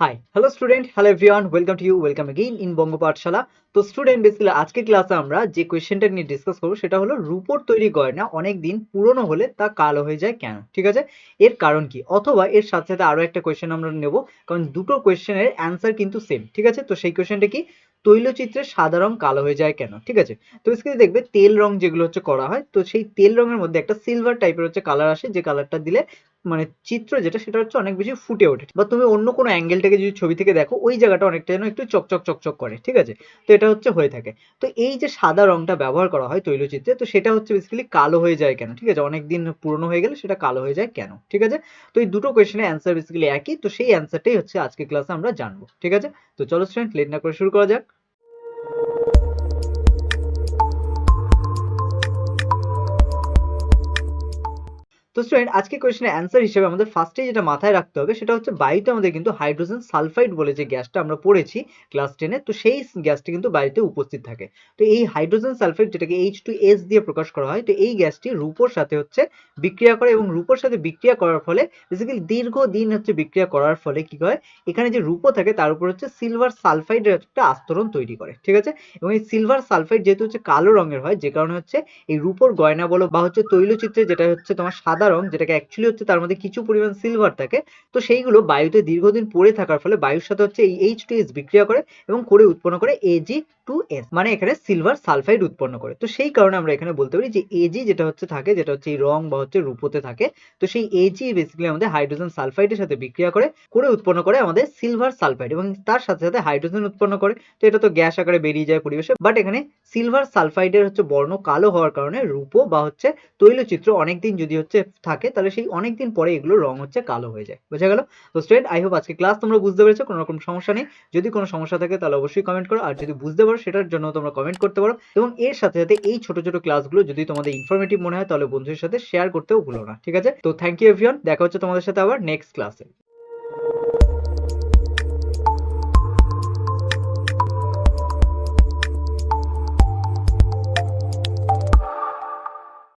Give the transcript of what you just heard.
Hi hello student hello everyone welcome to you welcome again in Banga Pathshala তো student basically আজকে ক্লাসে আমরা যে কোয়েশ্চেনটা নিয়ে ডিসকাস করব সেটা হলো রূপোর তৈরি গয়না অনেক দিন পুরনো হলে তা কালো হয়ে যায় কেন? ঠিক আছে? এর কারণ কি? অথবা এর সাথে সাথে আরও একটা কোয়েশ্চেন আমরা নেব, কারণ দুটো কোয়েশ্চেনের অ্যান্সার কিন্তু সেম ঠিক আছে? তো সেই কোয়েশ্চেনটা কি? তৈলচিত্রের সাদা রং কালো হয়ে যায় কেন? ঠিক আছে? তো স্ক্রিনে দেখবে তেল রং যেগুলো হচ্ছে করা হয়, তো সেই তেল রঙের মধ্যে একটা সিলভার টাইপের হচ্ছে কালার আসে, যে কালারটা দিলে মানে চিত্র যেটা, সেটা হচ্ছে অনেক বেশি ফুটে ওঠে। বা তুমি অন্য কোনো অ্যাঙ্গেলটাকে যদি ছবি থেকে দেখো, ওই জায়গাটা অনেকটা যেন একটু চকচক চকচক করে, ঠিক আছে? তো এটা হচ্ছে হয়ে থাকে। তো এই যে সাদা রংটা ব্যবহার করা হয় তৈলচিত্রে, তো সেটা হচ্ছে বেসিক্যালি কালো হয়ে যায় কেন, ঠিক আছে? অনেক দিন পুরনো হয়ে গেলে সেটা কালো হয়ে যায় কেন, ঠিক আছে? তো এই দুটো কোয়েশ্চেনের অ্যান্সার বেসিক্যালি একই, তো সেই অ্যান্সারটাই হচ্ছে আজকে ক্লাসে আমরা জানব, ঠিক আছে? তো চলো স্টুডেন্ট লেট না করে শুরু করা যাক। তো স্টুডেন্ট আজকে কোয়েশ্চেনের অ্যান্সার হিসেবে আমাদের ফার্স্টে যেটা মাথায় রাখতে হবে, সেটা হচ্ছে বায়ুতে আমাদের কিন্তু হাইড্রোজেন সালফাইড বলে যে গ্যাসটা আমরা পড়েছি ক্লাস টেনে তো সেই গ্যাসটা কিন্তু বায়ুতে উপস্থিত থাকে। তো এই হাইড্রোজেন সালফাইড যেটাকে এইচ টু এস দিয়ে প্রকাশ করা হয়, তো এই গ্যাসটি রূপোর সাথে হচ্ছে বিক্রিয়া করে এবং রূপোর সাথে বিক্রিয়া করার ফলে বেসিক্যালি দীর্ঘদিন হচ্ছে বিক্রিয়া করার ফলে কি হয়, এখানে যে রূপো থাকে তার উপর হচ্ছে সিলভার সালফাইডের একটা আস্তরণ তৈরি করে, ঠিক আছে? এবং এই সিলভার সালফাইড যেহেতু হচ্ছে কালো রঙের হয়, যে কারণে হচ্ছে এই রূপোর গয়না বলো বা হচ্ছে তৈলচিত্রে যেটা হচ্ছে তোমার সাদা রং যেটাকে অ্যাকচুয়ালি হচ্ছে তার মধ্যে কিছু পরিমাণ সিলভার থাকে, তো সেইগুলো বায়ুতে দীর্ঘদিন পড়ে থাকার ফলে বায়ুর সাথে হচ্ছে এই এইচ টু এস বিক্রিয়া করে এবং করে উৎপন্ন করে এজি টু এস মানে এখানে সিলভার সালফাইড উৎপন্ন করে। তো সেই কারণে আমরা এখানে বলতে পারি যে এজি যেটা হচ্ছে থাকে, যেটা হচ্ছে এই রং বা হচ্ছে রূপোতে থাকে, তো সেই এজি বেসিক্যালি আমাদের হাইড্রোজেন সালফাইডের সাথে বিক্রিয়া করে করে উৎপন্ন করে আমাদের সিলভার সালফাইড এবং তার সাথে সাথে হাইড্রোজেন উৎপন্ন করে। তো এটা তো গ্যাস আকারে বেরিয়ে যায় পরিবেশে বাট এখানে সিলভার সালফাইডের হচ্ছে বর্ণ কালো হওয়ার কারণে রূপো বা হচ্ছে তৈলচিত্র অনেকদিন যদি হচ্ছে থাকে, তাহলে সেই অনেক দিন পরে এগুলো রং হচ্ছে কালো হয়ে যায়। বোঝা গেল? তো স্টুডেন্ট আই হোপ আজকে ক্লাস তোমরা বুঝতে পেরেছ, কোনো রকম সমস্যা নেই। যদি কোনো সমস্যা থাকে, তাহলে অবশ্যই কমেন্ট করো। আর যদি বুঝতে পারো, সেটার জন্য তোমরা কমেন্ট করতে পারো। এবং এর সাথে সাথে এই ছোট ছোট ক্লাসগুলো যদি তোমাদের ইনফরমেটিভ মনে হয়, তাহলে বন্ধুদের সাথে শেয়ার করতেও ভুলো না, ঠিক আছে? তো থ্যাংক ইউ এভরিওয়ান দেখা হচ্ছে তোমাদের সাথে আবার নেক্সট ক্লাসে